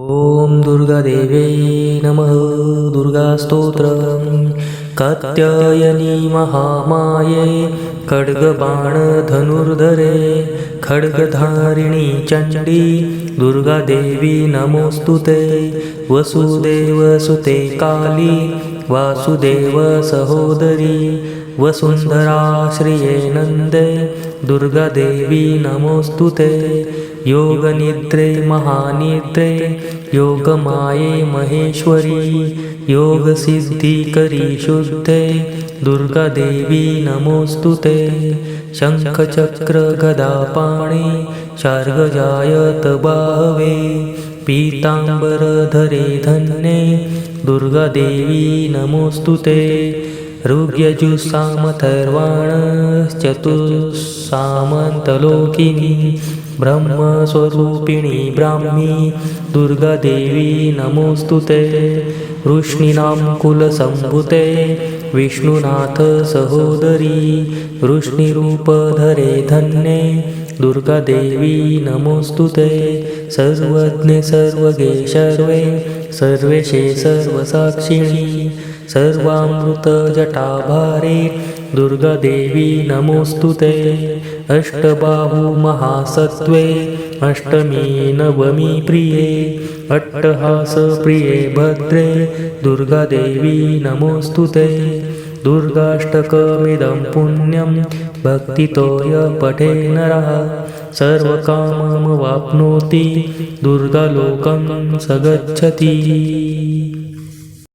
ॐ दुर्गादेवे नमः दुर्गास्तोत्रं कात्यायनी महामाये खड्गबाणधनुर्धरे खड्गधारिणी चण्डी दुर्गादेवी नमोऽस्तु ते वसुदेवसुते काली वासुदेवसहोदरी वसुन्धराश्रिये नन्दे दुर्गादेवी नमोऽस्तु ते योगनिद्रे महानिद्रे योगमाये महेश्वरी योगसिद्धिकरी शुद्धे दुर्गादेवी नमोऽस्तु ते। शङ्खचक्रगदापाणि शार्गजायत बाहवे पीताम्बरधरे धन्ये दुर्गादेवी नमोऽस्तु ते। ऋग्यजुस्सामथर्वाणश्चतुस्सामन्तलोकिनी ब्रह्मस्वरूपिणी ब्राह्मी दुर्गादेवी नमोस्तुते वृष्णीनां कुलसम्भुते विष्णुनाथ सहोदरी वृष्णिरूपधरे धन्ये। दुर्गादेवी नमोस्तुते सर्वज्ञे सर्वगे सर्वे सर्वेशे सर्वसाक्षिणी। सर्वामृतजटाभारे दुर्गादेवी नमोऽस्तुते अष्टबाहुमहासत्त्वे अष्टमी नवमी प्रिये अट्टहासप्रिये भद्रे दुर्गादेवी नमोऽस्तु ते। दुर्गाष्टकमिदं पुण्यं भक्तितो य पठे नरः सर्वकाममवाप्नोति दुर्गालोकं स गच्छति